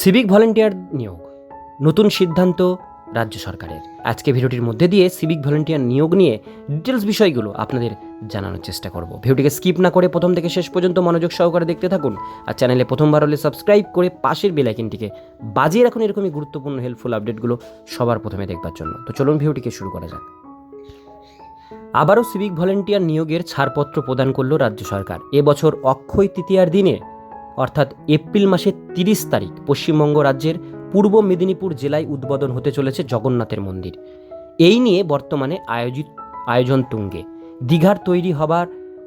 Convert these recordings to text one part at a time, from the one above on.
Civic volunteer নিয়োগ। নতুন সিদ্ধান্ত রাজ্য সরকারের। আজকে ভিডিওটির মধ্যে দিয়ে সিভিক ভলেন্টিয়ার নিয়োগ নিয়ে ডিটেলস বিষয়গুলো আপনাদের জানানোর চেষ্টা করব। ভিডিওটিকে স্কিপ না করে প্রথম থেকে শেষ পর্যন্ত মনোযোগ সহকারে দেখতে থাকুন আর চ্যানেলে প্রথমবার হলে সাবস্ক্রাইব করে পাশের বেলাইকিনটিকে বাজিয়ে রাখুন এরকমই গুরুত্বপূর্ণ হেল্পফুল আপডেটগুলো সবার প্রথমে দেখবার জন্য। তো চলুন ভিডিওটিকে শুরু করা যাক। আবারও সিভিক ভলেন্টিয়ার নিয়োগের ছাড়পত্র প্রদান করল রাজ্য সরকার। এবছর অক্ষয় তৃতীয়ার দিনে অর্থাৎ এপ্রিল মাসের তিরিশ তারিখ পশ্চিমবঙ্গ রাজ্যের পূর্ব মেদিনীপুর জেলায় উদ্বোধন হতে চলেছে জগন্নাথের মন্দির। এই নিয়ে বর্তমানে আয়োজিত আয়োজন তুঙ্গে। দীঘার তৈরি হবার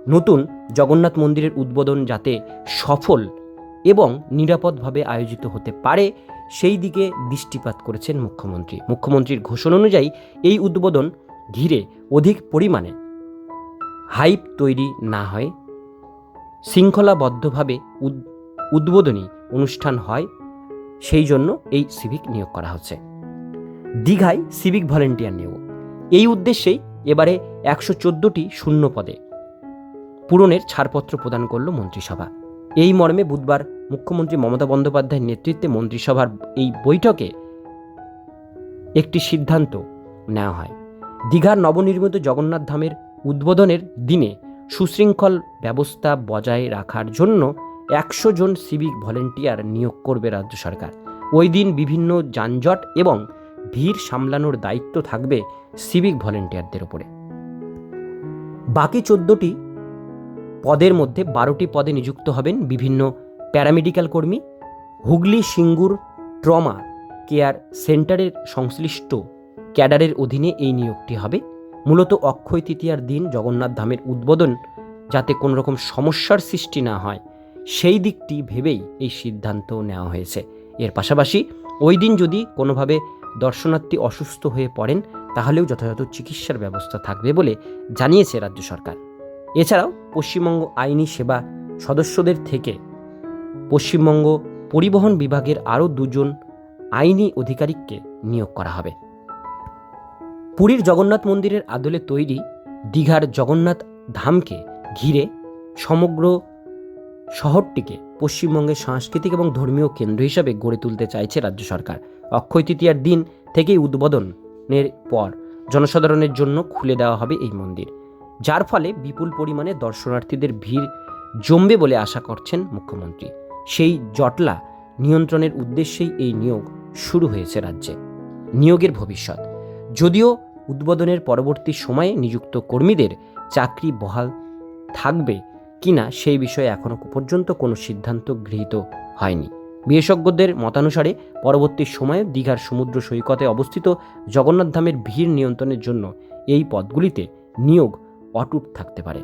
নতুন জগন্নাথ মন্দিরের উদ্বোধন যাতে সফল এবং নিরাপদভাবে আয়োজিত হতে পারে, সেই দিকে দৃষ্টিপাত করেছেন মুখ্যমন্ত্রী। মুখ্যমন্ত্রীর ঘোষণা অনুযায়ী এই উদ্বোধন ঘিরে অধিক পরিমাণে হাইপ তৈরি না হয়, শৃঙ্খলাবদ্ধভাবে উদ্বোধনী অনুষ্ঠান হয়, সেই জন্য এই সিভিক নিয়োগ করা হচ্ছে। দীঘায় সিভিক ভলেন্টিয়ার নিয়োগ। এই উদ্দেশ্যেই এবারে একশো চোদ্দোটি শূন্য পদে পূরণের ছাড়পত্র প্রদান করল মন্ত্রিসভা। এই মর্মে বুধবার মুখ্যমন্ত্রী মমতা বন্দ্যোপাধ্যায়ের নেতৃত্বে মন্ত্রিসভার এই বৈঠকে একটি সিদ্ধান্ত নেওয়া হয়। দীঘার নবনির্মিত জগন্নাথ ধামের উদ্বোধনের দিনে সুশৃঙ্খল ব্যবস্থা বজায় রাখার জন্য একশো জন সিভিক ভলেন্টিয়ার নিয়োগ করবে রাজ্য সরকার। ওই দিন বিভিন্ন যানজট এবং ভিড় সামলানোর দায়িত্ব থাকবে সিভিক ভলেন্টিয়ারদের ওপরে বাকি চোদ্দোটি পদের মধ্যে বারোটি পদে নিযুক্ত হবেন বিভিন্ন প্যারামেডিক্যাল কর্মী। হুগলি সিঙ্গুর ট্রমা কেয়ার সেন্টারের সংশ্লিষ্ট ক্যাডারের অধীনে এই নিয়োগটি হবে। মূলত অক্ষয় তৃতীয়ার দিন জগন্নাথ ধামের উদ্বোধন যাতে কোনো রকম সমস্যার সৃষ্টি না হয়। সেই দিকটি ভেবেই এই সিদ্ধান্ত নেওয়া হয়েছে। এর পাশাপাশি ওই দিন যদি কোনোভাবে দর্শনার্থী অসুস্থ হয়ে পড়েন, তাহলেও যথাযথ চিকিৎসার ব্যবস্থা থাকবে বলে জানিয়েছে রাজ্য সরকার। এছাড়াও পশ্চিমবঙ্গ আইনি সেবা সদস্যদের থেকে পশ্চিমবঙ্গ পরিবহন বিভাগের আরও দুজন আইনি আধিকারিককে নিয়োগ করা হবে। পুরীর জগন্নাথ মন্দিরের আদলে তৈরি দীঘার জগন্নাথ ধামকে ঘিরে সমগ্র শহরটিকে পশ্চিমবঙ্গের সাংস্কৃতিক এবং ধর্মীয় কেন্দ্র হিসাবে গড়ে তুলতে চাইছে রাজ্য সরকার। অক্ষয় তৃতীয়ার দিন থেকেই উদ্বোধনের পর জনসাধারণের জন্য খুলে দেওয়া হবে এই মন্দির। যার ফলে বিপুল পরিমাণে দর্শনার্থীদের ভিড় জমবে বলে আশা করছেন মুখ্যমন্ত্রী। সেই জটলা নিয়ন্ত্রণের উদ্দেশ্যেই এই নিয়োগ শুরু হয়েছে রাজ্যে। নিয়োগের ভবিষ্যৎ। যদিও উদ্বোধনের পরবর্তী সময়ে নিযুক্ত কর্মীদের চাকরি বহাল থাকবে কিনা সেই বিষয়ে এখনও পর্যন্ত কোনো সিদ্ধান্ত গৃহীত হয়নি। বিশেষজ্ঞদের মতানুসারে পরবর্তী সময়ে দীঘার সমুদ্র সৈকতে অবস্থিত জগন্নাথ ধামের ভিড় নিয়ন্ত্রণের জন্য এই পদগুলিতে নিয়োগ অটুট থাকতে পারে।